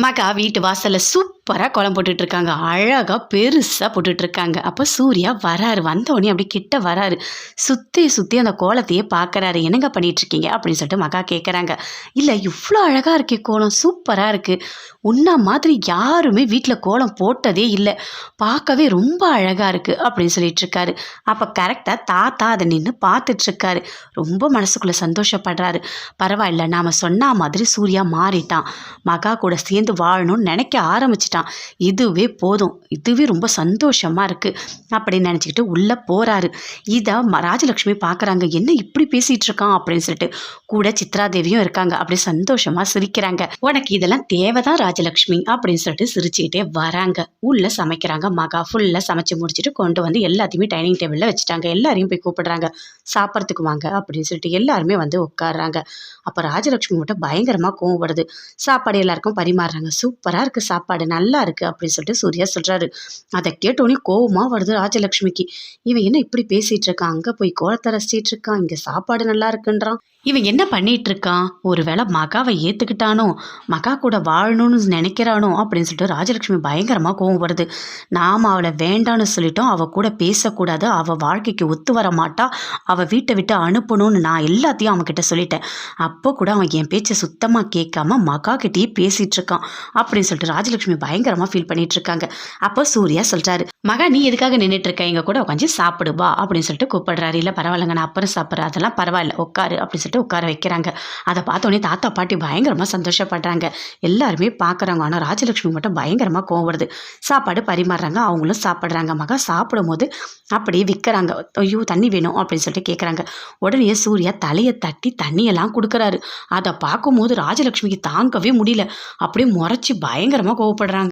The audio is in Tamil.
மகா வீட்டு வாசல்ல சூப்பராக கோலம் போட்டுட்ருக்காங்க. அழகாக பெருசாக போட்டுட்ருக்காங்க. இருக்காங்க அப்போ சூர்யா வராரு. வந்தவொடனே அப்படி கிட்ட வராரு. சுற்றி சுற்றி அந்த கோலத்தையே பார்க்குறாரு என்னங்க பண்ணிகிட்ருக்கீங்க அப்படின்னு சொல்லிட்டு மகா கேட்குறாங்க இல்லை இவ்வளோ அழகாக இருக்கே கோலம். சூப்பராக இருக்குது உன்ன மாதிரி யாருமே வீட்டில் கோலம் போட்டதே இல்லை. பார்க்கவே ரொம்ப அழகாக இருக்குது அப்படின்னு சொல்லிட்டுருக்காரு அப்போ கரெக்டாக தாத்தா அதை நின்று பார்த்துட்ருக்காரு ரொம்ப மனசுக்குள்ளே சந்தோஷப்படுறாரு. பரவாயில்ல. நாம் சொன்ன மாதிரி சூர்யா மாறிட்டான். மகா கூட சேர்ந்து வாழணும்னு நினைக்க ஆரம்பிச்சிட்டான். இதுவே போதும். இதுவே ரொம்ப சந்தோஷமா இருக்கு. அப்படின்னு நினச்சிக்கிட்டு உள்ளே போறாரு. இதை ராஜலக்ஷ்மி பார்க்குறாங்க என்ன இப்படி பேசிட்டு இருக்கான்? அப்படின்னு சொல்லிட்டு கூட சித்ராதேவியும் இருக்காங்க. அப்படி சந்தோஷமா சிரிக்கிறாங்க. உனக்கு இதெல்லாம் தேவைதான் ராஜலக்ஷ்மி அப்படின்னு சொல்லிட்டு சிரிச்சுக்கிட்டே வராங்க. உள்ள சமைக்கிறாங்க. மகா ஃபுல்லாக சமைச்சு முடிச்சுட்டு கொண்டு வந்து எல்லாத்தையுமே டைனிங் டேபிளில் வச்சுட்டாங்க. எல்லாரையும் போய் கூப்பிடுறாங்க. சாப்பிட்றதுக்கு வாங்க. அப்படின்னு சொல்லிட்டு எல்லாருமே வந்து உட்காடுறாங்க அப்போ ராஜலக்ஷ்மி மட்டும் பயங்கரமாக கோவம் சாப்பாடு எல்லாருக்கும் பரிமாறுறாங்க. சூப்பராக இருக்குது சாப்பாடு. நல்லா இருக்குது அப்படின்னு சொல்லிட்டு சூர்யா சொல்கிறாரு அதை கேட்டோன்னே கோவமாக வருது ராஜலக்ஷ்மிக்கு. இவன் என்ன இப்படி பேசிகிட்டு இருக்கான் அங்கே போய் கோலத்தை ரசிச்சிட்டு இருக்கான் இங்கே சாப்பாடு நல்லா இருக்குன்றான். இவன் என்ன பண்ணிட்டு இருக்கான் ஒருவேளை மகாவை ஏற்றுக்கிட்டானோ மகா கூட வாழணும்னு நினைக்கிறானோ? அப்படின்னு சொல்லிட்டு ராஜலக்ஷ்மி பயங்கரமாக கோவப்படுது வருது. நாம் அவளை வேண்டான்னு சொல்லிட்டோம். அவள் கூட பேசக்கூடாது. அவள் வாழ்க்கைக்கு ஒத்து வர மாட்டா. அவள் வீட்டை விட்டு அனுப்பணும்னு நான் எல்லாத்தையும் அவன்கிட்ட சொல்லிட்டேன். அப்போ கூட அவன் என் பேச்சை சுத்தமாக கேட்காம மகா கிட்டேயே பேசிட்டு இருக்கான் அப்படின்னு சொல்லிட்டு ராஜலக்ஷ்மி பயங்கரமாக ஃபீல் பண்ணிட்டு இருக்காங்க அப்போ சூர்யா சொல்றாரு மகா நீ எதுக்காக நின்றுட்டு இருக்க எங்க கூட உட்காந்து சாப்பிடுவா அப்படின்னு சொல்லிட்டு கூப்பிடுறாரு. இல்லை பரவாயில்லங்க. நான் அப்புறம் சாப்பிட்றேன். அதெல்லாம் பரவாயில்ல. உட்காரு அப்படின்னு வச்சுட்டு உட்கார வைக்கிறாங்க. அதை பார்த்தோன்னே தாத்தா பாட்டி பயங்கரமாக சந்தோஷப்படுறாங்க. எல்லாருமே பார்க்குறாங்க. ஆனால் ராஜலக்ஷ்மி மட்டும் பயங்கரமாக கோவம் வருது. சாப்பாடு பரிமாறுறாங்க. அவங்களும் சாப்பிட்றாங்க. மகா சாப்பிடும்போது அப்படியே விற்கிறாங்க ஐயோ தண்ணி வேணும் அப்படின்னு சொல்லிட்டு கேட்குறாங்க உடனே சூர்யா தலையை தட்டி தண்ணியெல்லாம் கொடுக்குறாரு. அதை பார்க்கும்போது ராஜலக்ஷ்மிக்கு தாங்கவே முடியல. அப்படியே முறைச்சி பயங்கரமாக கோவப்படுறாங்க.